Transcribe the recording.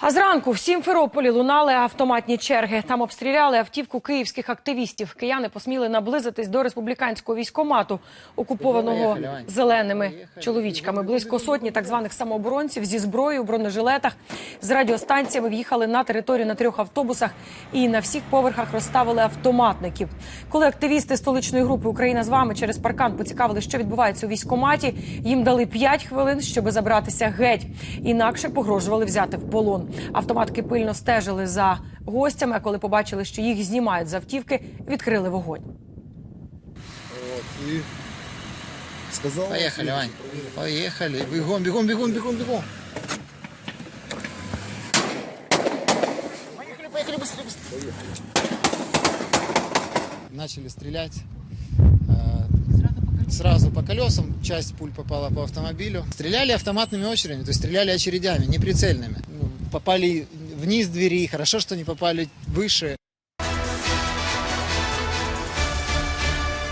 А зранку в Сімферополі лунали автоматні черги. Там обстріляли автівку київських активістів. Кияни посміли наблизитись до республіканського військомату, окупованого зеленими чоловічками. Близько сотні так званих самооборонців зі зброєю, бронежилетах, з радіостанціями в'їхали на територію на трьох автобусах і на всіх поверхах розставили автоматників. Коли активісти столичної групи Україна з вами через паркан поцікавили, що відбувається у військкоматі, їм дали 5 хвилин, щоб забратися геть. Інакше погрожували взяти в полон. Автоматки пильно стежили за гостями. А коли побачили, що їх знімають з автівки, відкрили вогонь. Вот, и сказал... Поехали, Вань. Поехали. Бегом, бегом, бегом, бегом, бегом. Поехали, поехали, быстрее, быстрее. Начали стрелять. э, Сразу по колесам, часть пуль попала по автомобилю. Стреляли автоматными очередями, то есть стреляли очередями, неприцельными. Ну, Попали вниз двери, хорошо, что не попали выше.